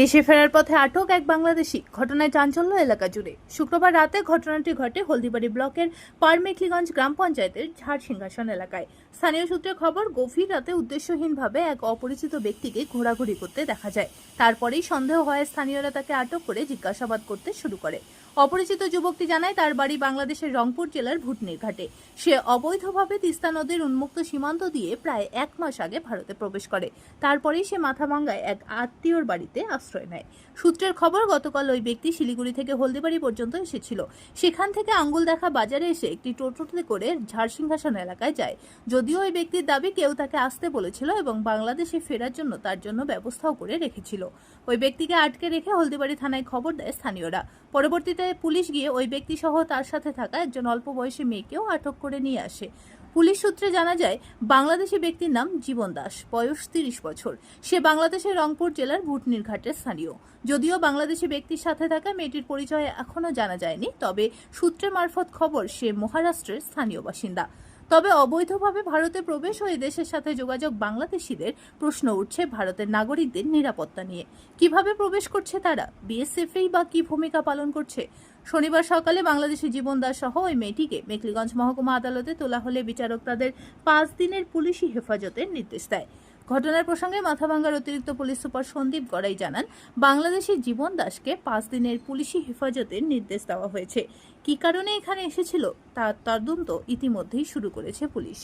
দেশে ফেরার পথে আটক এক বাংলাদেশি। ঘটনায় চাঞ্চল্য এলাকা জুড়ে। শুক্রবার রাতে ঘটনাটি ঘটে হলদিবাড়ি ব্লকের পারমেখলিগঞ্জ গ্রাম পঞ্চায়েতের ঝাড় সিংহাসন এলাকায়। স্থানীয় সূত্রে খবর, গভীর রাতে উদ্দেশ্যহীনভাবে এক অপরিচিত ব্যক্তিকে ঘোরাঘুরি করতে দেখা যায়। তারপরেই সন্দেহ হয় স্থানীয়রা তাকে আটক করে জিজ্ঞাসাবাদ করতে শুরু করে। অপরিচিত যুবকটি জানায়, তার বাড়ি বাংলাদেশের রংপুর জেলার ভুটনির ঘাটে। সে অবৈধভাবে তিস্তা নদীর উন্মুক্ত সীমান্ত দিয়ে প্রায় এক মাস আগে ভারতে প্রবেশ করে। তারপরেই সে মাথা মাথাভাঙ্গায় এক আত্মীয়র বাড়িতে আশ্রয় নেয়। সূত্রের খবর, গতকাল ওই ব্যক্তি শিলিগুড়ি থেকে হলদিবাড়ি পর্যন্ত এসেছিল। সেখান থেকে আঙ্গুল দেখা বাজারে এসে একটি টোটোতে করে ঝাড়সিংহাসন এলাকায় যায়। যদিও ওই ব্যক্তির দাবি কেউ তাকে আসতে বলেছিল এবং বাংলাদেশে ফেরার জন্য তার জন্য ব্যবস্থাও করে রেখেছিল। ওই ব্যক্তিকে আটকে রেখে হলদিবাড়ি থানায় খবর দেয় স্থানীয়রা। পরবর্তীতে পুলিশ গিয়ে ওই ব্যক্তি সহ তার সাথে থাকা একজন অল্প বয়সী মেয়েকেও আটক করে নিয়ে আসে। পুলিশ সূত্রে জানা যায়, বাংলাদেশি ব্যক্তির নাম জীবন দাস, বয়স তিরিশ বছর। সে বাংলাদেশের রংপুর জেলার ভুটনির ঘাটের স্থানীয়। যদিও বাংলাদেশি ব্যক্তির সাথে থাকা মেয়েটির পরিচয় এখনও জানা যায়নি, তবে সূত্রে মারফত খবর সে মহারাষ্ট্রের স্থানীয় বাসিন্দা। তবে অবৈধভাবে ভারতে প্রবেশ ও দেশের সাথে যোগাযোগ বাংলাদেশিদের প্রশ্ন উঠছে ভারতের নাগরিকদের নিরাপত্তা নিয়ে। কীভাবে প্রবেশ করছে তারা? বিএসএফই বা কি ভূমিকা পালন করছে? শনিবার সকালে বাংলাদেশি জীবন দাস সহ ওই মেয়েটিকে মেকলিগঞ্জ মহকুমা আদালতে তোলা হলে বিচারক তাদের পাঁচ দিনের পুলিশি হেফাজতের নির্দেশ দেয়। ঘটনার প্রসঙ্গে মাথাভাঙ্গার অতিরিক্ত পুলিশ সুপার সন্দীপ গড়াই জানান বাংলাদেশের জীবন দাসকে পাঁচ দিনের পুলিশি হেফাজতের নির্দেশ দেওয়া হয়েছে। কি কারণে এখানে এসেছিল? তার তদন্ত ইতিমধ্যেই শুরু করেছে পুলিশ।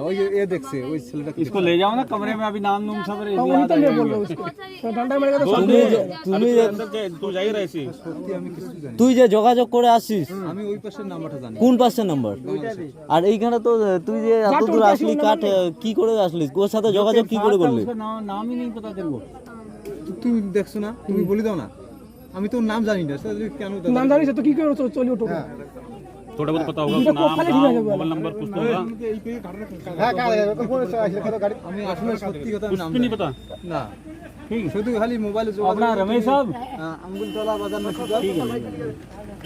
ওই যে এ দেখছে ওই ছেলেটা কি इसको ले जाओ ना कमरे में अभी नाम नूम सब हाँ, वही तो मैं बोल रहा हूँ उसको तो डंडा मेरे को तो তুমি তুমি तू जाई रही সত্যি আমি কিছু জানি না। তুই যে যোগাযোগ করে আসিস আমি ওই পাশের নাম্বারটা জানি কোন পাশের নাম্বার আর এইখানে তো তুই যে এত দূর আসলি কাঠ কি করে আসলি ওর সাথে যোগাযোগ কি করে করলি उसका नाम नाम ही नहीं पता तेरे को তো তুমি দেখছো না তুমি বলে দাও না আমি তো ওর নাম জানি না সেটা তুমি কেন नाम जानी से तो की करो तो चलिए उठो थोड़ा बहुत पता होगा उनका नाम खाली नाम दिया जाएगा। मोबाइल नंबर कुछ तो होगा আমি আসলে সত্যি কথা আমি कुछ নাম भी नहीं জানি पता না শুধু খালি মোবাইলে अपना रमेश साहब আঙ্গুল তলা বাজার না শুধু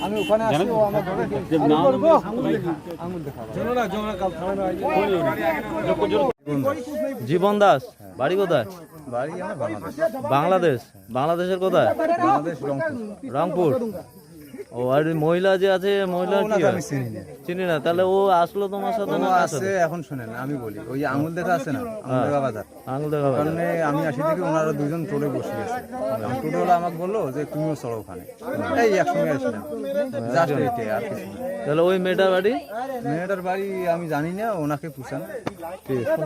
আমি ওখানে আসি ও আমার ঘরে जब नाम আঙ্গুল দেখাবো চলো না জমা কাল থানা জীবন দাস বাড়ি কোথায় বাড়ি আমার বাংলাদেশ বাংলাদেশ বাংলাদেশের কোথায় বাংলাদেশ রংপুর রংপুর ও আর মহিলা যে আছে মহিলা কি হয়? আমি চিনি না। চিনি না তাহলে ও আসলো তোমার সাথে ও না কার আছে সাথে? এখন শুনেন আমি বলি ওই যে আঙুল দেখা আছে না? আঙুল দেখা বাজার। আঙুল দেখাবে কারণে আমি আসি দেখি ওনারা দুজন টোলে বসে গেছে। টোটোলা আমাকে বলল যে তুমিও চলো ওখানে। এই একসঙ্গে আসলাম। জাস্ট এটাই আর কিছু না। তাহলে ওই মেয়েটার বাড়ি? মেয়েটার বাড়ি আমি জানি না ওনাকে পুষান। ঠিক আছে।